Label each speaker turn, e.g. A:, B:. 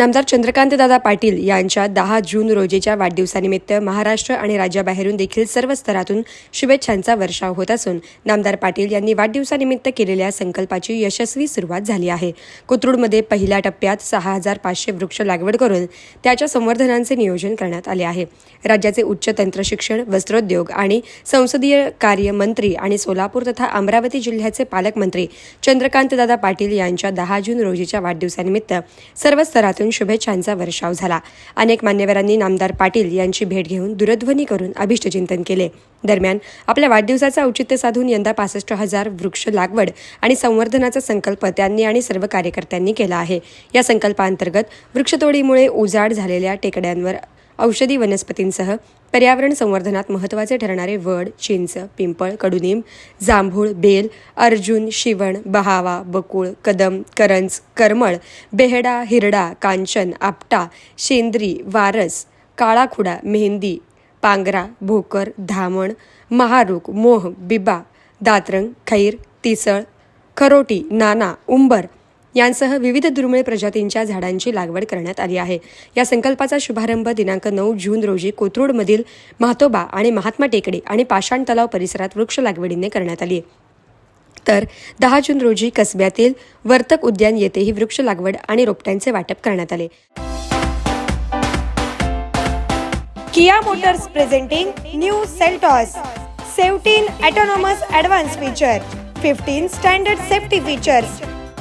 A: नामदार चंद्रकांतदादा पाटील यांच्या दहा जून रोजीच्या वाढदिवसानिमित्त महाराष्ट्र आणि राज्याबाहेरून देखील सर्व स्तरातून शुभेच्छांचा वर्षाव होत असून नामदार पाटील यांनी वाढदिवसानिमित्त केलेल्या संकल्पाची यशस्वी सुरुवात झाली आहे. कोथरूडमध्ये पहिल्या टप्प्यात सहा हजार पाचशे वृक्ष लागवड करून त्याच्या संवर्धनांचे नियोजन करण्यात आले आहे. राज्याचे उच्च तंत्रशिक्षण वस्त्रोद्योग आणि संसदीय कार्य मंत्री आणि सोलापूर तथा अमरावती जिल्ह्याचे पालकमंत्री चंद्रकांतदादा पाटील यांच्या दहा जून रोजीच्या वाढदिवसानिमित्त सर्व स्तरातून शुभेच्छांचा वर्षाव झाला. अनेक मान्यवरांनी नामदार पाटील यांची भेट घेऊन दूरध्वनी करून अभिष्टचिंतन केले. दरम्यान आपल्या वाढदिवसाचं औचित्य साधून यंदा पासष्ट हजार वृक्ष लागवड आणि संवर्धनाचा संकल्प त्यांनी आणि सर्व कार्यकर्त्यांनी केला आहे. या संकल्पांतर्गत वृक्षतोडीमुळे उजाड झालेल्या टेकड्यांवर औषधी वनस्पतींसह पर्यावरण संवर्धनात महत्त्वाचे ठरणारे वड चिंच पिंपळ कडुनिंब जांभूळ बेल अर्जुन शिवण बहावा बकुळ कदम करंज करमळ बेहडा हिरडा कांचन आपटा शेंद्री वारस काळाखुडा मेहंदी पांगरा भोकर धामण महारूक मोह बिबा दातरंग खैर तिसळ खरोटी नाना उंबर यांसह विविध दुर्मिळ प्रजातींच्या झाडांची लागवड करण्यात आली आहे. या संकल्पाचा शुभारंभ दिनांक नऊ जून रोजी कोथरूडमधील म्हातोबा आणि महात्मा टेकडे आणि पाषाण तलाव परिसरात वृक्ष लागवडीने करण्यात आली तर दहा जून रोजी कसब्यातील वर्तक उद्यान येथेही वृक्ष लागवड आणि रोपट्यांचे वाटप करण्यात आले.
B: Kia motors presenting new Seltos seventeen autonomous advanced feature fifteen standard safety features